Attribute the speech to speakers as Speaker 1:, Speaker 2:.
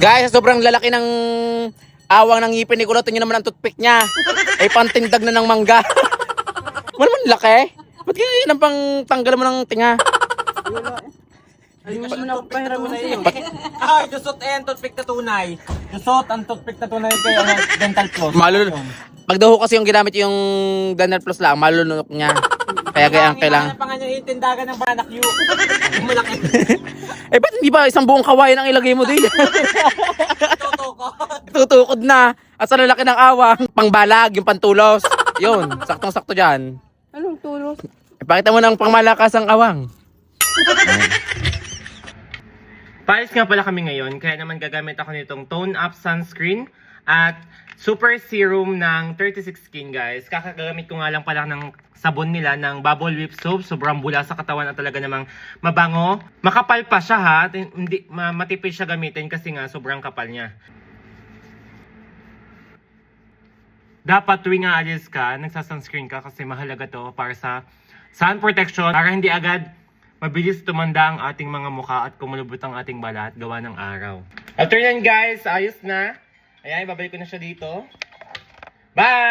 Speaker 1: Guys, sobrang lalaki ng awang ng ngipin ni Kulot. Tingnan naman ang toothpick niya. Ay pantindag na ng mangga. Wala man laki. Ba't kaya yun ang pang tanggal mo ng tinga?
Speaker 2: Ayun mo na ako pahiram na iyo. Ay, dusot eh, ang toothpick na tunay. Dusot ang toothpick na tunay kay ano, dental floss.
Speaker 1: Malul Pag daw kasi yung ginamit yung Danner Plus lang, malulunok niya. Kaya kaya kailangan.
Speaker 2: Ang pangalan yung tindagan ng bananak yu. Malaki.
Speaker 1: Eh, ba't hindi ba isang buong kawayan ang ilagay mo din?
Speaker 2: Toto ko.
Speaker 1: Tutukod na. At sa lalaki ng awang, pangbalag, yung pantulos. Yun, saktong-sakto dyan.
Speaker 3: Anong tulos?
Speaker 1: Ipakita mo ng pangmalakas ang awang.
Speaker 4: Paris nga pala kami ngayon, kaya naman gagamit ako nitong Tone Up Sunscreen at Super Serum ng 36 Skin guys. Kakagamit ko nga lang pala ng sabon nila ng Bubble Whip Soap. Sobrang bula sa katawan at talaga namang mabango. Makapal pa siya ha, hindi, ma- matipid siya gamitin kasi nga sobrang kapal niya. Dapat tuwing aalis ka, nagsasunscreen ka kasi mahalaga to para sa sun protection para hindi agad mabilis tumanda ang ating mga mukha at kumulubot ang ating balat gawa ng araw. After yan guys, ayos na. Ayan, babalik ko na siya dito. Bye!